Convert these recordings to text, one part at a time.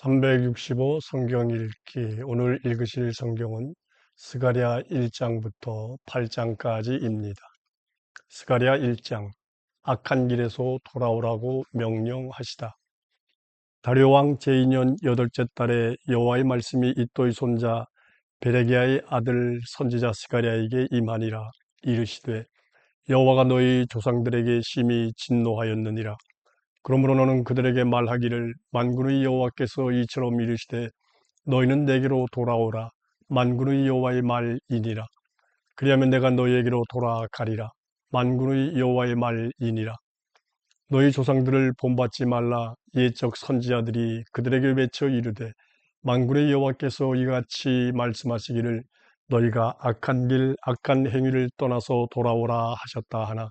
365 성경 읽기 오늘 읽으실 성경은 스가랴 1장부터 8장까지입니다. 스가랴 1장 악한 길에서 돌아오라고 명령하시다. 다료 왕 제2년 여덟째 달에 여호와의 말씀이 이또의 손자 베레기야의 아들 선지자 스가랴에게 임하니라 이르시되 여호와가 너희 조상들에게 심히 진노하였느니라 그러므로 너는 그들에게 말하기를 만군의 여호와께서 이처럼 이르시되 너희는 내게로 돌아오라. 만군의 여호와의 말이니라. 그리하면 내가 너희에게로 돌아가리라. 만군의 여호와의 말이니라. 너희 조상들을 본받지 말라. 예적 선지자들이 그들에게 외쳐 이르되 만군의 여호와께서 이같이 말씀하시기를 너희가 악한 길 악한 행위를 떠나서 돌아오라 하셨다 하나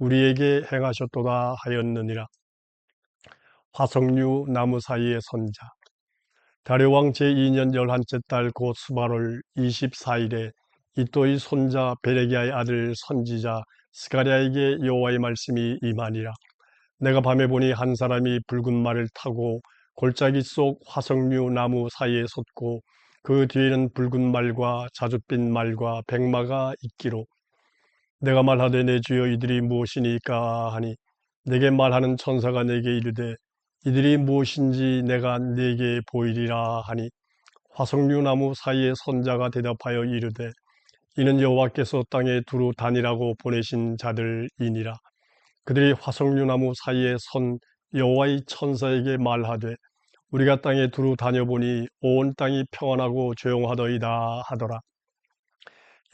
우리에게 행하셨도다 하였느니라. 화석류 나무 사이의 선자 다려왕 제2년 열한째 달 곧 수발월 24일에 이또의 손자 베레기야의 아들 선지자 스가랴에게 여호와의 말씀이 임하니라. 내가 밤에 보니 한 사람이 붉은 말을 타고 골짜기 속 화석류 나무 사이에 섰고 그 뒤에는 붉은 말과 자줏빛 말과 백마가 있기로 내가 말하되 내 주여 이들이 무엇이니까 하니 내게 말하는 천사가 내게 이르되 이들이 무엇인지 내가 내게 보이리라 하니 화석류 나무 사이에 선자가 대답하여 이르되 이는 여호와께서 땅에 두루 다니라고 보내신 자들이니라. 그들이 화석류 나무 사이에 선 여호와의 천사에게 말하되 우리가 땅에 두루 다녀보니 온 땅이 평안하고 조용하더이다 하더라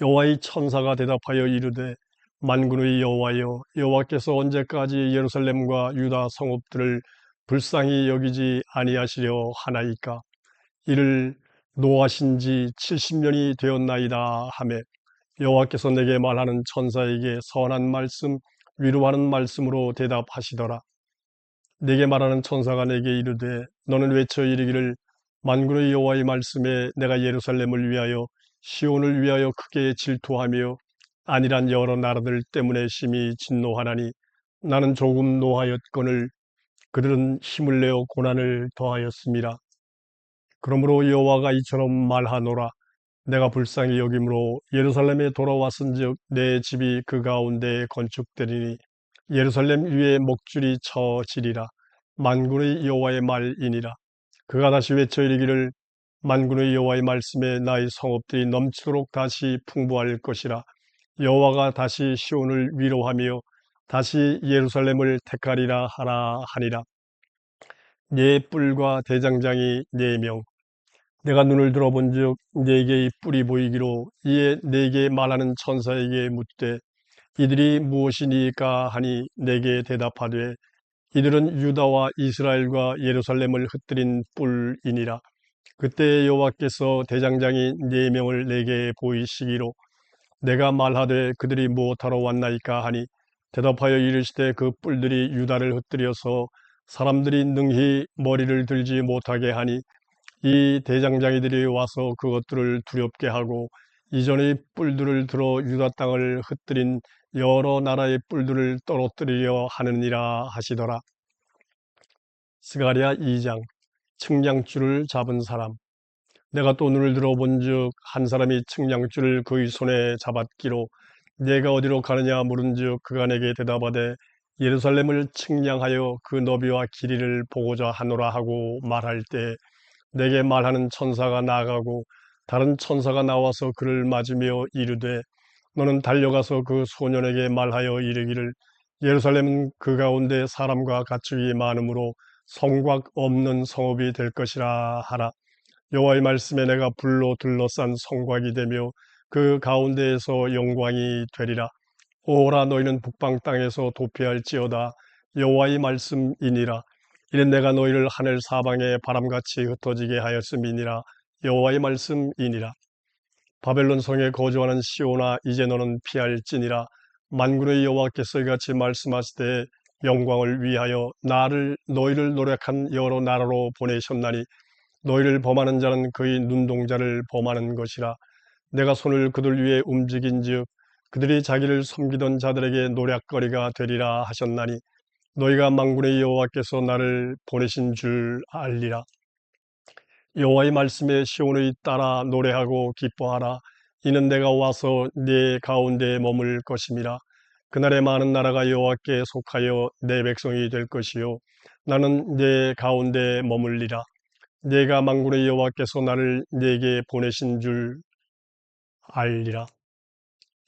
여호와의 천사가 대답하여 이르되 만군의 여호와여 여호와께서 언제까지 예루살렘과 유다 성읍들을 불쌍히 여기지 아니하시려 하나이까? 이를 노하신 지 70년이 되었나이다 하매 여호와께서 내게 말하는 천사에게 선한 말씀 위로하는 말씀으로 대답하시더라. 내게 말하는 천사가 내게 이르되 너는 외쳐 이르기를 만군의 여호와의 말씀에 내가 예루살렘을 위하여 시온을 위하여 크게 질투하며 아니란 여러 나라들 때문에 심히 진노하나니 나는 조금 노하였거늘 그들은 힘을 내어 고난을 더하였습니다. 그러므로 여호와가 이처럼 말하노라. 내가 불쌍히 여김으로 예루살렘에 돌아왔은즉 내 집이 그 가운데 건축되리니 예루살렘 위에 목줄이 처지리라. 만군의 여호와의 말이니라. 그가 다시 외쳐 이르기를 만군의 여호와의 말씀에 나의 성읍들이 넘치도록 다시 풍부할 것이라. 여호와가 다시 시온을 위로하며 다시 예루살렘을 택하리라 하라 하니라. 네 뿔과 대장장이 네 명. 내가 눈을 들어본즉 네 개의 뿔이 보이기로 이에 네게 말하는 천사에게 묻되 이들이 무엇이니까 하니 내게 대답하되 이들은 유다와 이스라엘과 예루살렘을 흩뜨린 뿔이니라. 그때 여호와께서 대장장이 네 명을 내게 보이시기로 내가 말하되 그들이 무엇하러 왔나이까 하니 대답하여 이르시되 그 뿔들이 유다를 흩뜨려서 사람들이 능히 머리를 들지 못하게 하니 이 대장장이들이 와서 그것들을 두렵게 하고 이전의 뿔들을 들어 유다 땅을 흩뜨린 여러 나라의 뿔들을 떨어뜨리려 하느니라 하시더라. 스가랴 2장 측량줄을 잡은 사람. 내가 또 눈을 들어본즉 한 사람이 측량줄을 그의 손에 잡았기로 내가 어디로 가느냐 물은즉 그가 내게 대답하되 예루살렘을 측량하여 그 너비와 길이를 보고자 하노라 하고 말할 때 내게 말하는 천사가 나가고 다른 천사가 나와서 그를 맞으며 이르되 너는 달려가서 그 소년에게 말하여 이르기를 예루살렘은 그 가운데 사람과 가축이 많으므로 성곽 없는 성읍이 될 것이라 하라. 여호와의 말씀에 내가 불로 둘러싼 성곽이 되며 그 가운데에서 영광이 되리라. 오라 너희는 북방 땅에서 도피할지어다. 여호와의 말씀이니라. 이는 내가 너희를 하늘 사방에 바람같이 흩어지게 하였음이니라 여호와의 말씀이니라 바벨론 성에 거주하는 시온아 이제 너는 피할지니라 만군의 여호와께서 이같이 말씀하시되 영광을 위하여 나를 너희를 노력한 여러 나라로 보내셨나니 너희를 범하는 자는 그의 눈동자를 범하는 것이라. 내가 손을 그들 위에 움직인즉 그들이 자기를 섬기던 자들에게 노략거리가 되리라 하셨나니 너희가 만군의 여호와께서 나를 보내신 줄 알리라. 여호와의 말씀에 시온의 따라 노래하고 기뻐하라. 이는 내가 와서 네 가운데에 머물 것임이라 그날에 많은 나라가 여호와께 속하여 내 백성이 될 것이요. 나는 네 가운데에 머물리라. 내가 만군의 여호와께서 나를 네게 보내신 줄 알리라.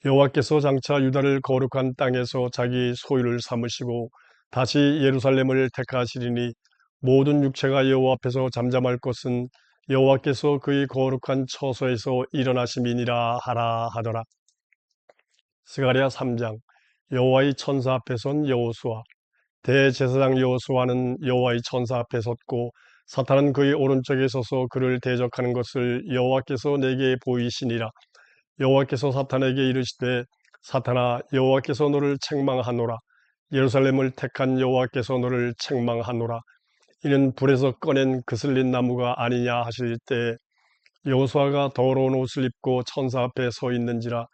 여호와께서 장차 유다를 거룩한 땅에서 자기 소유를 삼으시고 다시 예루살렘을 택하시리니 모든 육체가 여호와 앞에서 잠잠할 것은 여호와께서 그의 거룩한 처소에서 일어나심이니라 하라 하더라. 스가랴 3장 여호와의 천사 앞에 선 여호수아 대제사장 여호수아는 여호와의 천사 앞에 섰고 사탄은 그의 오른쪽에 서서 그를 대적하는 것을 여호와께서 내게 보이시니라. 여호와께서 사탄에게 이르시되 사탄아 여호와께서 너를 책망하노라. 예루살렘을 택한 여호와께서 너를 책망하노라. 이는 불에서 꺼낸 그슬린 나무가 아니냐 하실 때 여호수아가 더러운 옷을 입고 천사 앞에 서 있는지라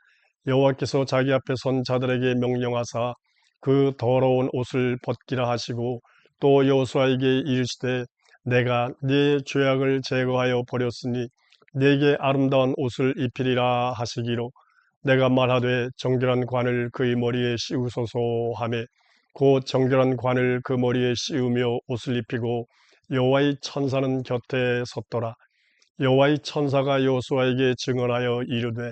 여호와께서 자기 앞에 선 자들에게 명령하사 그 더러운 옷을 벗기라 하시고 또 여호수아에게 이르시되 내가 네 죄악을 제거하여 버렸으니 네게 아름다운 옷을 입히리라 하시기로 내가 말하되 정결한 관을 그의 머리에 씌우소서 하매 곧 정결한 관을 그 머리에 씌우며 옷을 입히고 여호와의 천사는 곁에 섰더라. 여호와의 천사가 여호수아에게 증언하여 이르되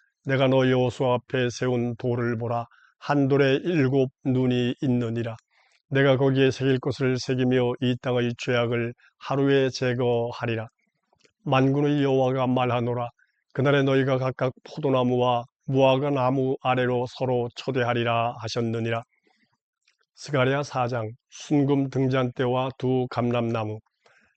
내가 너 여호수아 앞에 세운 돌을 보라. 한 돌에 일곱 눈이 있느니라. 내가 거기에 새길 것을 새기며 이 땅의 죄악을 하루에 제거하리라. 만군의 여호와가 말하노라. 그날에 너희가 각각 포도나무와 무화과 나무 아래로 서로 초대하리라 하셨느니라. 스가랴 4장 순금 등잔대와 두 감람나무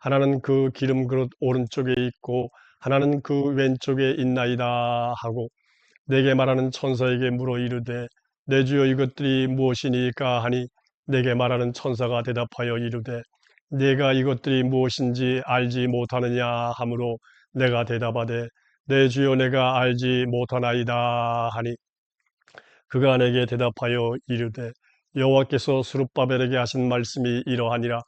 하나는 그 기름 그릇 오른쪽에 있고 하나는 그 왼쪽에 있나이다 하고 내게 말하는 천사에게 물어 이르되 내 주여 이것들이 무엇이니까 하니 내게 말하는 천사가 대답하여 이르되 내가 이것들이 무엇인지 알지 못하느냐 하므로 내가 대답하되 내 주여 내가 알지 못하나이다 하니 그가 내게 대답하여 이르되 여호와께서 수룹바벨에게 하신 말씀이 이러하니라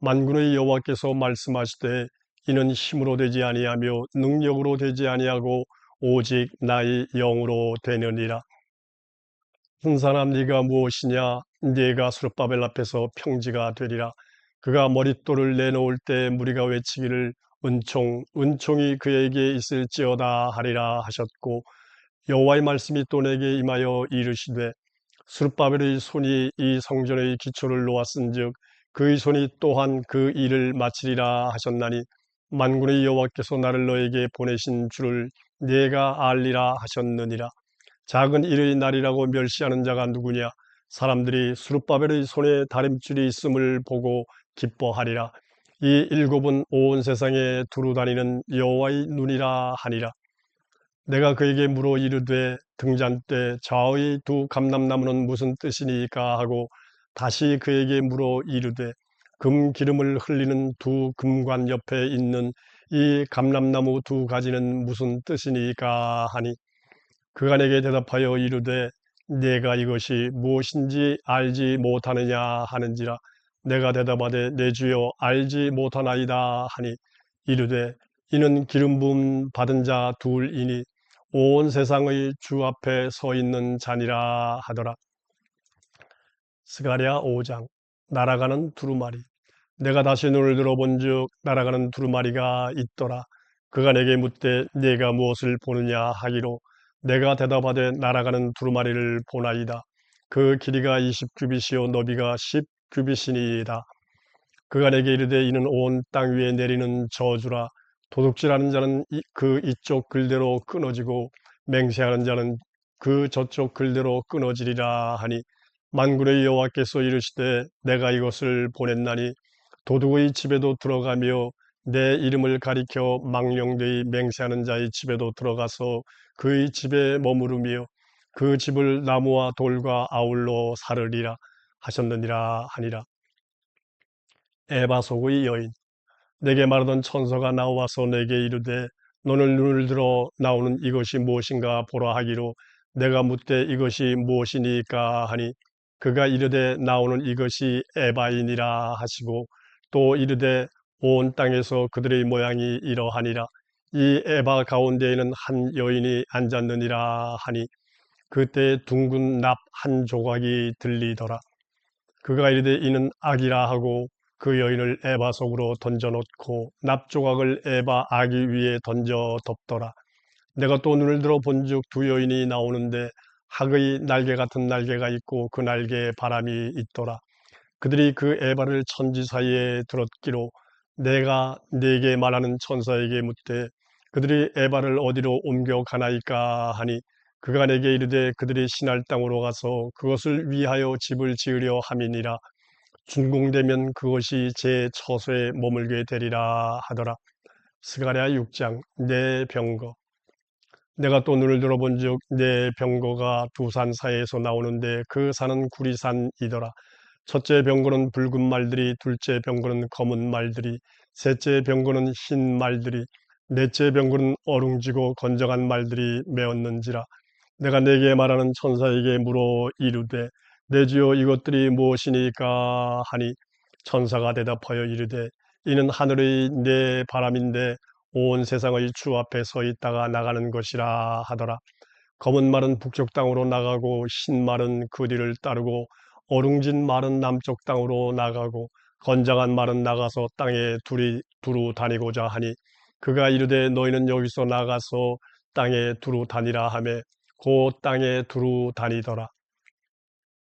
만군의 여호와께서 말씀하시되 이는 힘으로 되지 아니하며 능력으로 되지 아니하고 오직 나의 영으로 되느니라. 한 사람 네가 무엇이냐? 네가 수룹바벨 앞에서 평지가 되리라. 그가 머릿돌을 내놓을 때 무리가 외치기를 은총 은총이 그에게 있을지어다 하리라 하셨고 여호와의 말씀이 또 내게 임하여 이르시되 수르바벨의 손이 이 성전의 기초를 놓았은즉 그의 손이 또한 그 일을 마치리라 하셨나니 만군의 여호와께서 나를 너에게 보내신 줄을 네가 알리라 하셨느니라. 작은 일의 날이라고 멸시하는 자가 누구냐? 사람들이 수르바벨의 손에 다림줄이 있음을 보고 기뻐하리라. 이 일곱은 온 세상에 두루 다니는 여호와의 눈이라 하니라. 내가 그에게 물어 이르되 등잔대 좌의 두 감람나무는 무슨 뜻이니까 하고 다시 그에게 물어 이르되 금 기름을 흘리는 두 금관 옆에 있는 이 감람나무 두 가지는 무슨 뜻이니까 하니 그가 내게 대답하여 이르되 내가 이것이 무엇인지 알지 못하느냐 하는지라 내가 대답하되 내 주여 알지 못하나이다 하니 이르되 이는 기름 부음 받은 자 둘이니 온 세상의 주 앞에 서 있는 자니라 하더라. 스가랴 5장 날아가는 두루마리 내가 다시 눈을 들어본즉 날아가는 두루마리가 있더라. 그가 내게 묻되 네가 무엇을 보느냐 하기로 내가 대답하되 날아가는 두루마리를 보나이다. 그 길이가 20규빗이요 너비가 10규빗이니이다. 그가 내게 이르되 이는 온 땅 위에 내리는 저주라. 도둑질하는 자는 이, 그 이쪽 글대로 끊어지고 맹세하는 자는 그 저쪽 글대로 끊어지리라 하니 만군의 여호와께서 이르시되 내가 이것을 보냈나니 도둑의 집에도 들어가며 내 이름을 가리켜 망령되이 맹세하는 자의 집에도 들어가서 그의 집에 머무르며 그 집을 나무와 돌과 아울러 사르리라 하셨느니라 하니라. 에바 속의 여인 내게 말하던 천사가 나와서 내게 이르되 너는 눈을 들어 나오는 이것이 무엇인가 보라 하기로 내가 묻되 이것이 무엇이니까 하니 그가 이르되 나오는 이것이 에바인이라 하시고 또 이르되 온 땅에서 그들의 모양이 이러하니라 이 에바 가운데에는 한 여인이 앉았느니라 하니 그때 둥근 납 한 조각이 들리더라 그가 이르되 이는 악이라 하고 그 여인을 에바 속으로 던져놓고 납조각을 에바 아기 위에 던져 덮더라. 내가 또 눈을 들어 본즉 두 여인이 나오는데 학의 날개 같은 날개가 있고 그 날개에 바람이 있더라. 그들이 그 에바를 천지 사이에 들었기로 내가 네게 말하는 천사에게 묻되 그들이 에바를 어디로 옮겨 가나이까 하니 그가 내게 이르되 그들이 신할 땅으로 가서 그것을 위하여 집을 지으려 함이니라. 준공되면 그것이 제 처소에 머물게 되리라 하더라. 스가랴 6장 내 병거 내가 또 눈을 들어본즉 내 병거가 두 산 사이에서 나오는데 그 산은 구리산이더라. 첫째 병거는 붉은 말들이, 둘째 병거는 검은 말들이, 셋째 병거는 흰 말들이, 넷째 병거는 어룽지고 건정한 말들이 메었는지라. 내가 내게 말하는 천사에게 물어 이르되 내 주여 이것들이 무엇이니까 하니 천사가 대답하여 이르되 이는 하늘의 내 바람인데 온 세상의 주 앞에 서 있다가 나가는 것이라 하더라. 검은 말은 북쪽 땅으로 나가고 흰 말은 그 뒤를 따르고 어룽진 말은 남쪽 땅으로 나가고 건장한 말은 나가서 땅에 둘이 두루 다니고자 하니 그가 이르되 너희는 여기서 나가서 땅에 두루 다니라 하매 곧 땅에 두루 다니더라.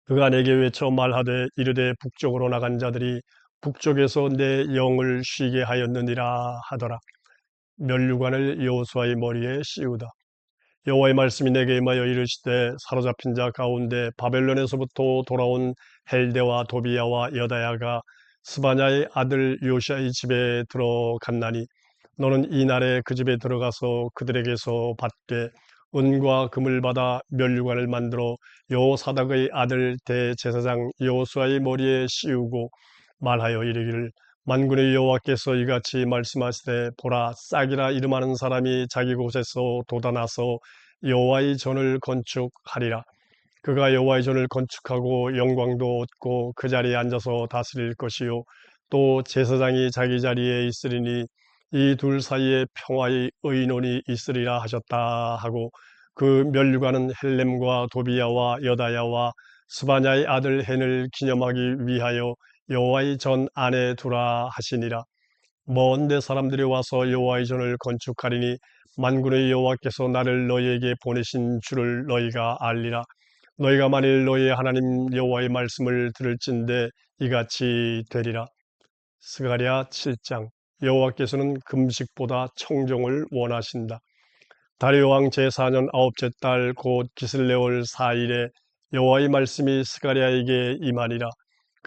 그가 내게 외쳐 말하되 이르되 북쪽으로 나간 자들이 북쪽에서 내 영을 쉬게 하였느니라 하더라. 멸류관을 여호수아의 머리에 씌우다. 여호와의 말씀이 내게 임하여 이르시되 사로잡힌 자 가운데 바벨론에서부터 돌아온 헬데와 도비야와 여다야가 스바냐의 아들 요시아의 집에 들어갔나니 너는 이 날에 그 집에 들어가서 그들에게서 받되 은과 금을 받아 멸류관을 만들어 여호사닥의 아들 대제사장 여호수아의 머리에 씌우고 말하여 이르기를 만군의 여호와께서 이같이 말씀하시되 보라 싹이라 이름하는 사람이 자기 곳에서 돋아나서 여호와의 전을 건축하리라. 그가 여호와의 전을 건축하고 영광도 얻고 그 자리에 앉아서 다스릴 것이요. 또 제사장이 자기 자리에 있으리니 이 둘 사이에 평화의 의논이 있으리라 하셨다 하고 그 멸류관은 헬렘과 도비야와 여다야와 스바냐의 아들 헨을 기념하기 위하여 여호와의 전 안에 두라 하시니라. 먼데 사람들이 와서 여호와의 전을 건축하리니 만군의 여호와께서 나를 너희에게 보내신 줄을 너희가 알리라. 너희가 만일 너희의 하나님 여호와의 말씀을 들을진대 이같이 되리라. 스가랴 7장 여호와께서는 금식보다 청정을 원하신다. 다리오 왕 제4년 아홉째 달 곧 기슬레월 4일에 여호와의 말씀이 스가랴에게 임하니라.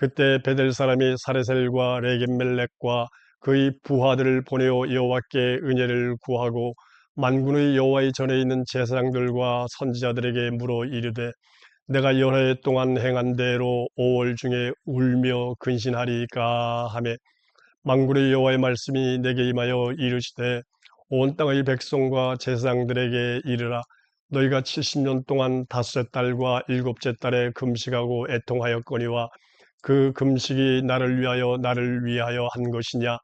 그때 베델 사람이 사레셀과 레겜멜렉과 그의 부하들을 보내어 여호와께 은혜를 구하고 만군의 여호와의 전에 있는 제사장들과 선지자들에게 물어 이르되 내가 여러 해 동안 행한 대로 5월 중에 울며 근신하리까 하매 만군의 여호와의 말씀이 내게 임하여 이르시되 온 땅의 백성과 제사장들에게 이르라. 너희가 70년 동안 다섯째 달과 일곱째 달에 금식하고 애통하였거니와 그 금식이 나를 위하여 나를 위하여 한 것이냐?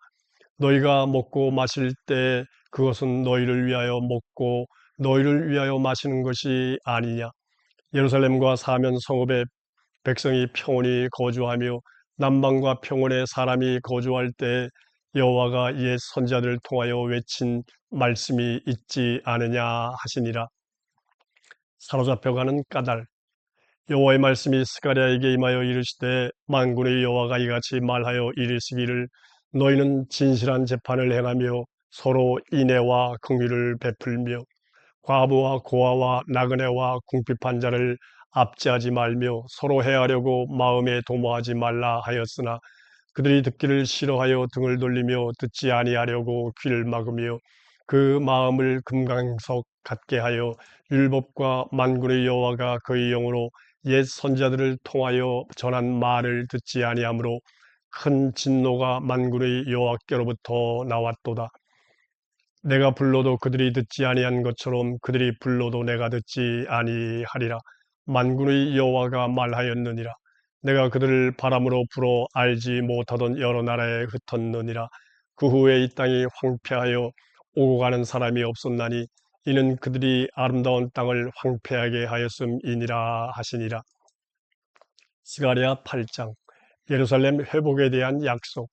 너희가 먹고 마실 때 그것은 너희를 위하여 먹고 너희를 위하여 마시는 것이 아니냐? 예루살렘과 사면 성읍에 백성이 평온히 거주하며 남방과 평원에 사람이 거주할 때 여호와가 옛 선자들을 통하여 외친 말씀이 있지 않으냐 하시니라. 사로잡혀가는 까닭 여호와의 말씀이 스가랴에게 임하여 이르시되 만군의 여호와가 이같이 말하여 이르시기를 너희는 진실한 재판을 행하며 서로 인애와 긍휼을 베풀며 과부와 고아와 나그네와 궁핍한 자를 압제하지 말며 서로 해하려고 마음에 도모하지 말라 하였으나 그들이 듣기를 싫어하여 등을 돌리며 듣지 아니하려고 귀를 막으며 그 마음을 금강석 같게 하여 율법과 만군의 여호와가 그의 영으로 옛 선자들을 통하여 전한 말을 듣지 아니하므로 큰 진노가 만군의 여호와께로부터 나왔도다. 내가 불러도 그들이 듣지 아니한 것처럼 그들이 불러도 내가 듣지 아니하리라. 만군의 여호와가 말하였느니라. 내가 그들을 바람으로 불어 알지 못하던 여러 나라에 흩었느니라. 그 후에 이 땅이 황폐하여 오고 가는 사람이 없었나니 이는 그들이 아름다운 땅을 황폐하게 하였음이니라 하시니라. 스가랴 8장 예루살렘 회복에 대한 약속.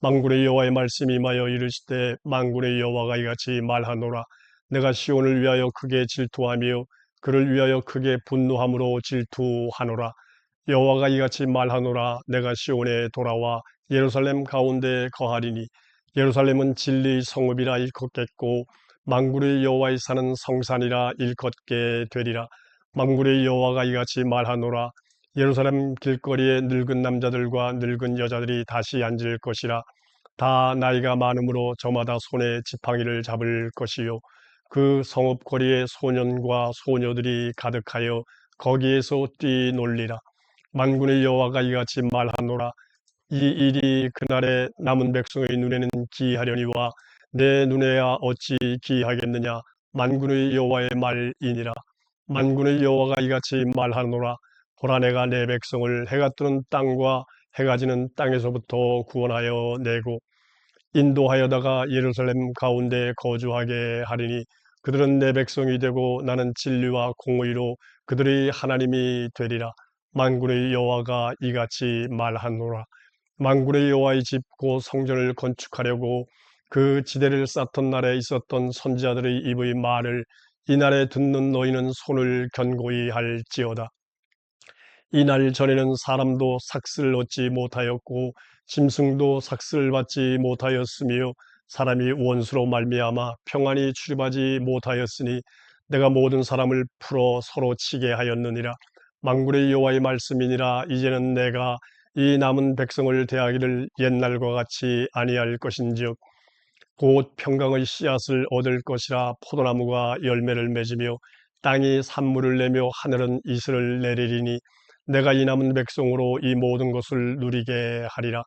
만군의 여호와의 말씀이 임하여 이르시되 만군의 여호와가 이같이 말하노라. 내가 시온을 위하여 크게 질투하며 그를 위하여 크게 분노함으로 질투하노라. 여호와가 이같이 말하노라. 내가 시온에 돌아와 예루살렘 가운데 거하리니 예루살렘은 진리 성읍이라 일컫겠고 만군의 여호와의 사는 성산이라 일컫게 되리라. 만군의 여호와가 이같이 말하노라. 예루살렘 길거리에 늙은 남자들과 늙은 여자들이 다시 앉을 것이라. 다 나이가 많으므로 저마다 손에 지팡이를 잡을 것이요. 그 성읍 거리에 소년과 소녀들이 가득하여 거기에서 뛰놀리라. 만군의 여호와가 이같이 말하노라. 이 일이 그날에 남은 백성의 눈에는 기하려니와 내 눈에야 어찌 기하겠느냐 만군의 여호와의 말이니라 만군의 여호와가 이같이 말하노라 보라 내가 내 백성을 해가 뜨는 땅과 해가 지는 땅에서부터 구원하여 내고 인도하여다가 예루살렘 가운데 거주하게 하리니 그들은 내 백성이 되고 나는 진리와 공의로 그들의 하나님이 되리라. 만군의 여호와가 이같이 말하노라. 만군의 여호와의 집 곧 성전을 건축하려고 그 지대를 쌓던 날에 있었던 선지자들의 입의 말을 이날에 듣는 너희는 손을 견고히 할지어다. 이날 전에는 사람도 삭슬 얻지 못하였고 짐승도 삭슬 받지 못하였으며 사람이 원수로 말미암아 평안히 출입하지 못하였으니 내가 모든 사람을 풀어 서로 치게 하였느니라. 망군의 여호와의 말씀이니라. 이제는 내가 이 남은 백성을 대하기를 옛날과 같이 아니할 것인즉 곧 평강의 씨앗을 얻을 것이라 포도나무가 열매를 맺으며 땅이 산물을 내며 하늘은 이슬을 내리리니 내가 이 남은 백성으로 이 모든 것을 누리게 하리라.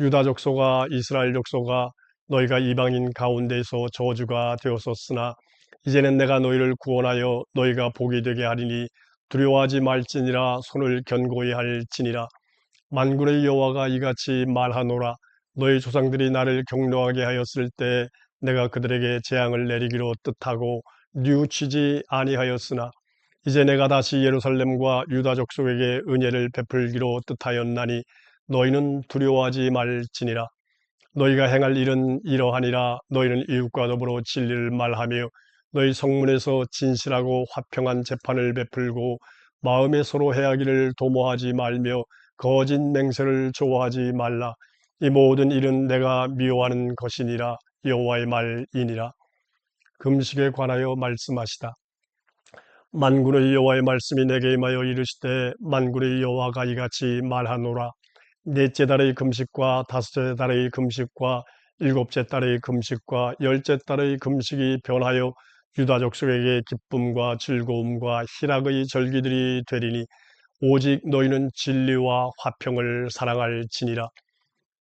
유다 족소가 이스라엘 족소가 너희가 이방인 가운데서 저주가 되었었으나 이제는 내가 너희를 구원하여 너희가 복이 되게 하리니 두려워하지 말지니라 손을 견고히 할지니라 만군의 여호와가 이같이 말하노라 너희 조상들이 나를 경노하게 하였을 때 내가 그들에게 재앙을 내리기로 뜻하고 뉘우치지 아니하였으나 이제 내가 다시 예루살렘과 유다 족속에게 은혜를 베풀기로 뜻하였나니 너희는 두려워하지 말지니라. 너희가 행할 일은 이러하니라. 너희는 이웃과 더불어 진리를 말하며 너희 성문에서 진실하고 화평한 재판을 베풀고 마음에 서로 해하기를 도모하지 말며 거짓 맹세를 좋아하지 말라. 이 모든 일은 내가 미워하는 것이니라. 여호와의 말이니라. 금식에 관하여 말씀하시다. 만군의 여호와의 말씀이 내게 임하여 이르시되 만군의 여호와가 이같이 말하노라 넷째 달의 금식과 다섯째 달의 금식과 일곱째 달의 금식과 열째 달의 금식이 변하여 유다 족속에게 기쁨과 즐거움과 희락의 절기들이 되리니 오직 너희는 진리와 화평을 사랑할지니라.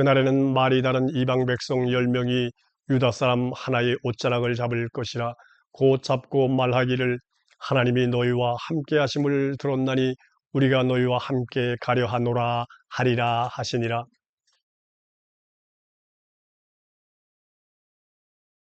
그날에는 말이 다른 이방 백성 열 명이 유다 사람 하나의 옷자락을 잡을 것이라. 곧 잡고 말하기를 하나님이 너희와 함께 하심을 들었나니 우리가 너희와 함께 가려 하노라 하리라 하시니라.